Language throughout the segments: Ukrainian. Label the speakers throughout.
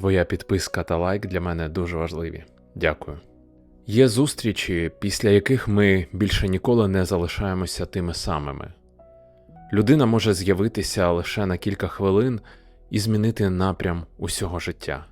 Speaker 1: Твоя підписка та лайк для мене дуже важливі. Дякую. Є зустрічі, після яких ми більше ніколи не залишаємося тими самими. Людина може з'явитися лише на кілька хвилин і змінити напрям усього життя.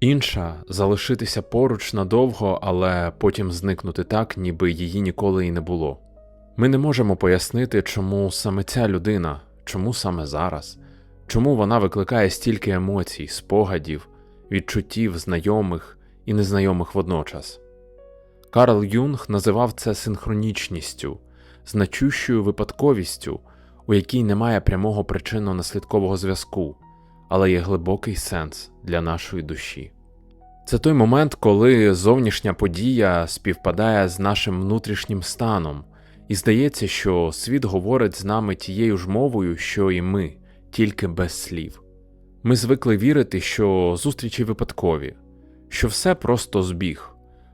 Speaker 1: Інша залишитися поруч надовго, але потім зникнути так, ніби її ніколи і не було. Ми не можемо пояснити, чому саме ця людина, чому саме зараз, чому вона викликає стільки емоцій, спогадів, відчуттів знайомих і незнайомих водночас. Карл Юнг називав це синхронічністю, значущою випадковістю, у якій немає прямого причинно-наслідкового зв'язку, але є глибокий сенс для нашої душі. Це той момент, коли зовнішня подія співпадає з нашим внутрішнім станом, і здається, що світ говорить з нами тією ж мовою, що і ми, тільки без слів. Ми звикли вірити, що зустрічі випадкові, що все просто збіг,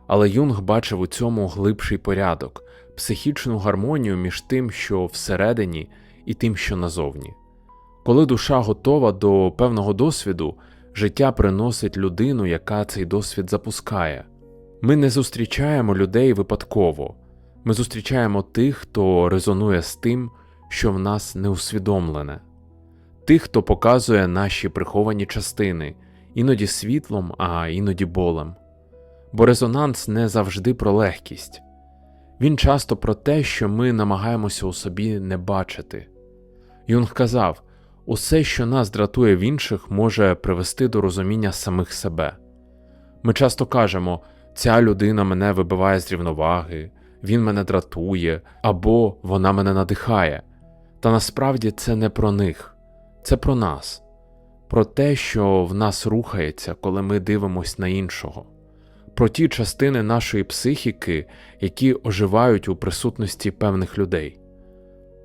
Speaker 1: але Юнг бачив у цьому глибший порядок, психічну гармонію між тим, що всередині, і тим, що назовні. Коли душа готова до певного досвіду, життя приносить людину, яка цей досвід запускає. Ми не зустрічаємо людей випадково, ми зустрічаємо тих, хто резонує з тим, що в нас не усвідомлене, тих, хто показує наші приховані частини, іноді світлом, а іноді болем. Бо резонанс не завжди про легкість, він часто про те, що ми намагаємося у собі не бачити. Юнг казав, усе, що нас дратує в інших, може привести до розуміння самих себе. Ми часто кажемо, ця людина мене вибиває з рівноваги, він мене дратує або вона мене надихає. Та насправді це не про них, це про нас, про те, що в нас рухається, коли ми дивимося на іншого, про ті частини нашої психіки, які оживають у присутності певних людей.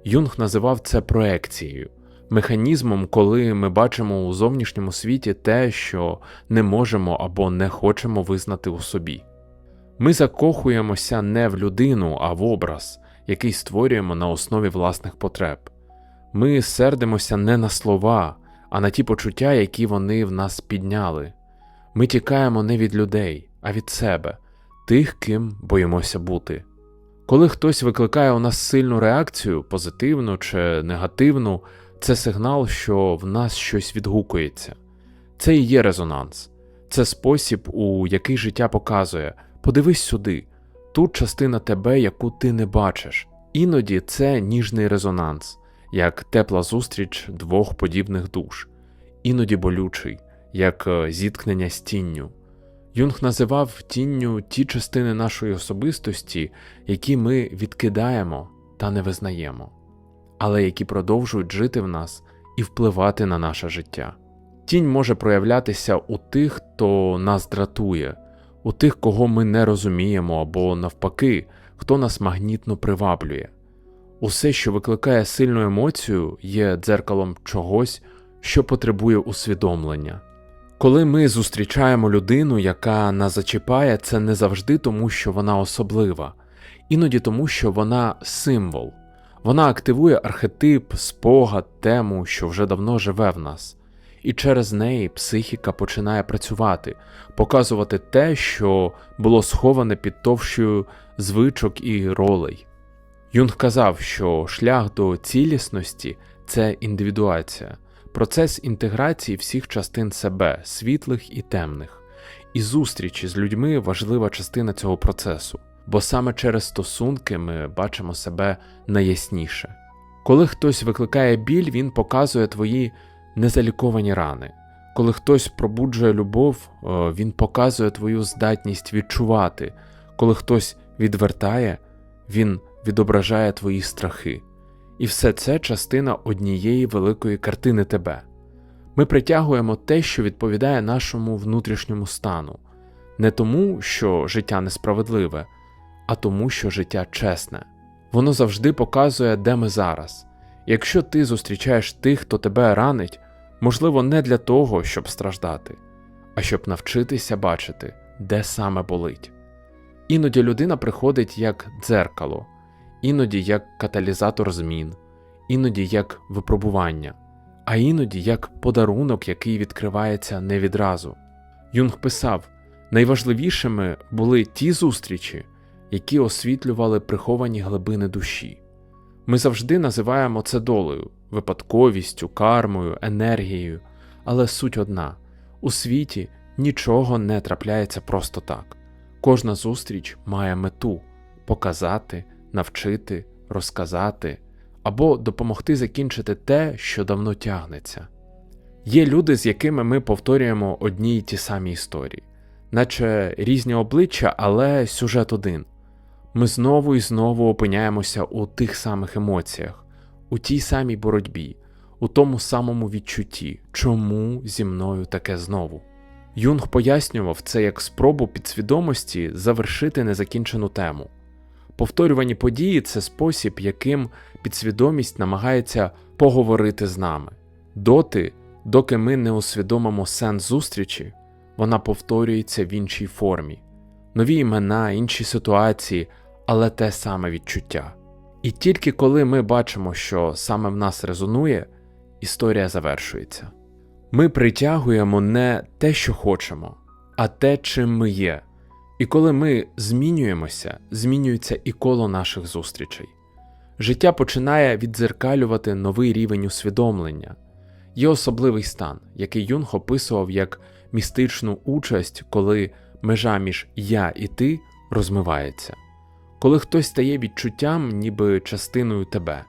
Speaker 1: Юнг називав це проекцією, механізмом, коли ми бачимо у зовнішньому світі те, що не можемо або не хочемо визнати у собі. Ми закохуємося не в людину, а в образ, який створюємо на основі власних потреб. Ми сердимося не на слова, а на ті почуття, які вони в нас підняли. Ми тікаємо не від людей, а від себе, тих, ким боїмося бути. Коли хтось викликає у нас сильну реакцію, позитивну чи негативну, це сигнал, що в нас щось відгукується. Це і є резонанс, це спосіб, у який життя показує подивись сюди, тут частина тебе, яку ти не бачиш. Іноді це ніжний резонанс, як тепла зустріч двох подібних душ, іноді болючий, як е, зіткнення з тінню. Юнг називав тінню ті частини нашої особистості, які ми відкидаємо та не визнаємо, але які продовжують жити в нас і впливати на наше життя. Тінь може проявлятися у тих, хто нас дратує, у тих, кого ми не розуміємо, або навпаки, хто нас магнітно приваблює. Усе, що викликає сильну емоцію, є дзеркалом чогось, що потребує усвідомлення. Коли ми зустрічаємо людину, яка нас зачіпає, це не завжди тому, що вона особлива, іноді тому, що вона символ, вона активує архетип, спогад, тему, що вже давно живе в нас, і через неї психіка починає працювати, показувати те, що було сховане під товщою звичок і ролей. Юнг казав, що шлях до цілісності це індивідуація, процес інтеграції всіх частин себе, світлих і темних, і зустрічі з людьми важлива частина цього процесу, бо саме через стосунки ми бачимо себе найясніше. Коли хтось викликає біль, він показує твої незаліковані рани. Коли хтось пробуджує любов, е, він показує твою здатність відчувати. Коли хтось відвертає, він відображає твої страхи. І все це частина однієї великої картини тебе. Ми притягуємо те, що відповідає нашому внутрішньому стану, не тому, що життя несправедливе, а тому, що життя чесне. Воно завжди показує, де ми зараз. Якщо ти зустрічаєш тих, хто тебе ранить, можливо, не для того, щоб страждати, а щоб навчитися бачити, де саме болить. Іноді людина приходить як дзеркало, іноді як каталізатор змін, іноді як випробування, а іноді як подарунок, який відкривається не відразу. Юнг писав: найважливішими були ті зустрічі, які освітлювали приховані глибини душі. Ми завжди називаємо це долею, випадковістю, кармою, енергією, але суть одна у світі нічого не трапляється просто так. Кожна зустріч має мету показати, навчити, розказати або допомогти закінчити те, що давно тягнеться. Є люди, з якими ми повторюємо одні й ті самі історії, наче різні обличчя, але сюжет один. Ми знову і знову опиняємося у тих самих емоціях, у тій самій боротьбі, у тому самому відчутті, чому зі мною таке знову. Юнг пояснював це як спробу підсвідомості завершити незакінчену тему. Повторювані події це спосіб, яким підсвідомість намагається поговорити з нами. Доти, доки ми не усвідомимо сенс зустрічі, вона повторюється в іншій формі, нові імена, інші ситуації, але те саме відчуття. І тільки коли ми бачимо, що саме в нас резонує, історія завершується. Ми притягуємо не те, що хочемо, а те, чим ми є. І коли ми змінюємося, змінюється і коло наших зустрічей. Життя починає віддзеркалювати новий рівень усвідомлення. Є особливий стан, який Юнг описував як містичну участь, коли межа між я і ти розмивається, коли хтось стає відчуттям, ніби частиною тебе.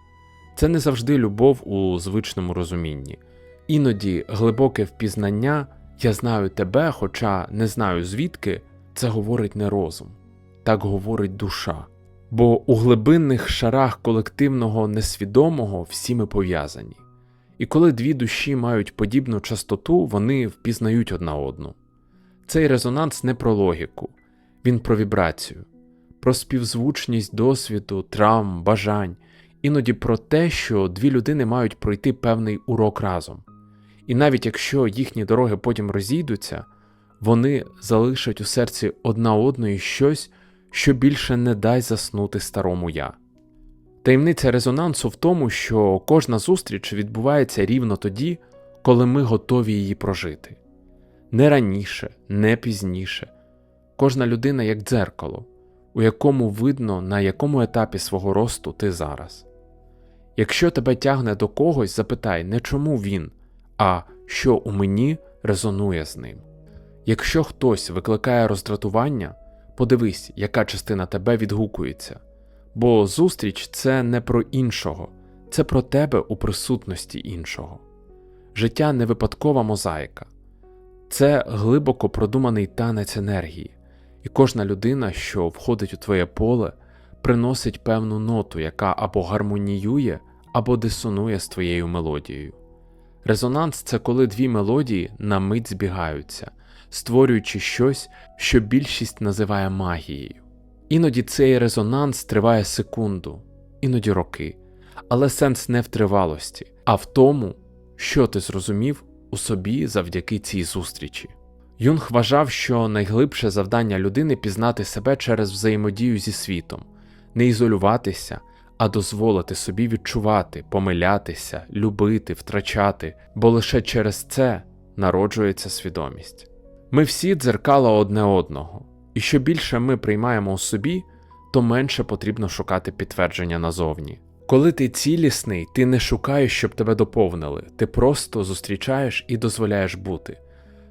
Speaker 1: Це не завжди любов у звичному розумінні. Іноді глибоке впізнання я знаю тебе, хоча не знаю звідки, це говорить не розум, так говорить душа. Бо у глибинних шарах колективного несвідомого всі ми пов'язані. І коли дві душі мають подібну частоту, вони впізнають одна одну. Цей резонанс не про логіку, він про вібрацію, про співзвучність досвіду, травм, бажань, іноді про те, що дві людини мають пройти певний урок разом. І навіть якщо їхні дороги потім розійдуться, вони залишать у серці одна одної щось, що більше не дасть заснути старому я. Таємниця резонансу в тому, що кожна зустріч відбувається рівно тоді, коли ми готові її прожити. Не раніше, не пізніше. Кожна людина як дзеркало, у якому видно, на якому етапі свого росту ти зараз. Якщо тебе тягне до когось, запитай не чому він, а що у мені резонує з ним. Якщо хтось викликає роздратування, подивись, яка частина тебе відгукується, бо зустріч це не про іншого, це про тебе у присутності іншого. Життя не випадкова мозаїка, це глибоко продуманий танець енергії, і кожна людина, що входить у твоє поле, приносить певну ноту, яка або гармоніює, або дисонує з твоєю мелодією. Резонанс це коли дві мелодії на мить збігаються, створюючи щось, що більшість називає магією. Іноді цей резонанс триває секунду, іноді роки, але сенс не в тривалості, а в тому, що ти зрозумів у собі завдяки цій зустрічі. Юнг вважав, що найглибше завдання людини пізнати себе через взаємодію зі світом, не ізолюватися, а дозволити собі відчувати, помилятися, любити, втрачати, бо лише через це народжується свідомість. Ми всі дзеркала одне одного, і що більше ми приймаємо у собі, то менше потрібно шукати підтвердження назовні. Коли ти цілісний, ти не шукаєш, щоб тебе доповнили, ти просто зустрічаєш і дозволяєш бути.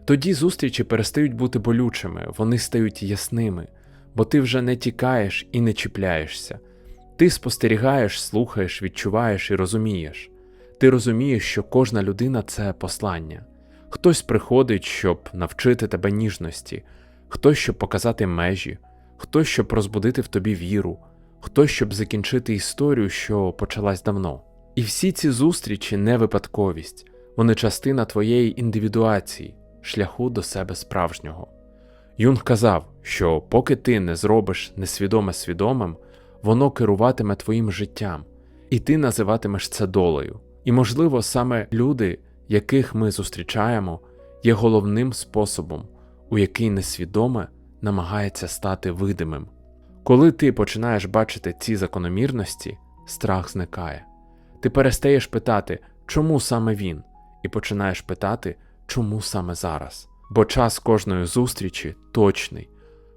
Speaker 1: Тоді зустрічі перестають бути болючими, вони стають ясними, бо ти вже не тікаєш і не чіпляєшся. Ти спостерігаєш, слухаєш, відчуваєш і розумієш. Ти розумієш, що кожна людина це послання. Хтось приходить, щоб навчити тебе ніжності, хтось щоб показати межі, хтось щоб розбудити в тобі віру, хтось щоб закінчити історію, що почалась давно. І всі ці зустрічі не випадковість, вони частина твоєї індивідуації, шляху до себе справжнього. Юнг казав, що поки ти не зробиш несвідоме свідомим, воно керуватиме твоїм життям, і ти називатимеш це долею. І, можливо, саме люди, яких ми зустрічаємо, є головним способом, у який несвідоме намагається стати видимим. Коли ти починаєш бачити ці закономірності, страх зникає. Ти перестаєш питати, чому саме він, і починаєш питати, чому саме зараз. бо час кожної зустрічі точний,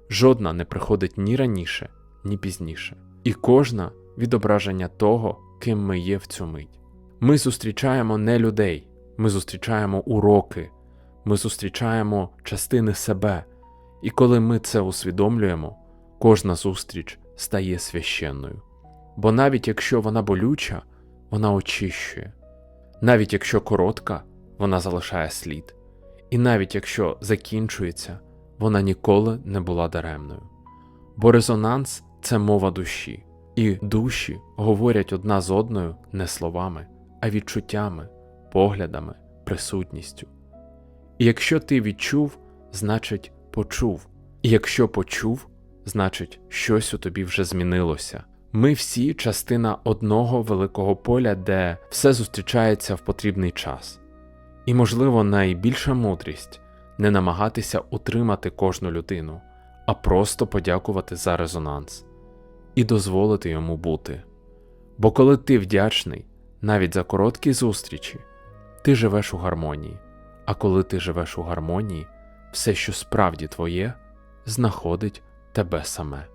Speaker 1: жодна не приходить ні раніше, ні пізніше, і кожна відображення того, ким ми є в цю мить. Ми зустрічаємо не людей, ми зустрічаємо уроки, ми зустрічаємо частини себе, і коли ми це усвідомлюємо, кожна зустріч стає священною. Бо навіть якщо вона болюча, вона очищує, навіть якщо коротка, вона залишає слід, і навіть якщо закінчується, вона ніколи не була даремною. Бо резонанс це мова душі, і душі говорять одна з одною не словами, а відчуттями, поглядами, присутністю. І якщо ти відчув, значить почув, і якщо почув, значить щось у тобі вже змінилося. Ми всі частина одного великого поля, де все зустрічається в потрібний час. І, можливо, найбільша мудрість не намагатися утримати кожну людину, а просто подякувати за резонанс і дозволити йому бути. Бо коли ти вдячний, навіть за короткі зустрічі, ти живеш у гармонії, а коли ти живеш у гармонії, все, що справді твоє, знаходить тебе саме.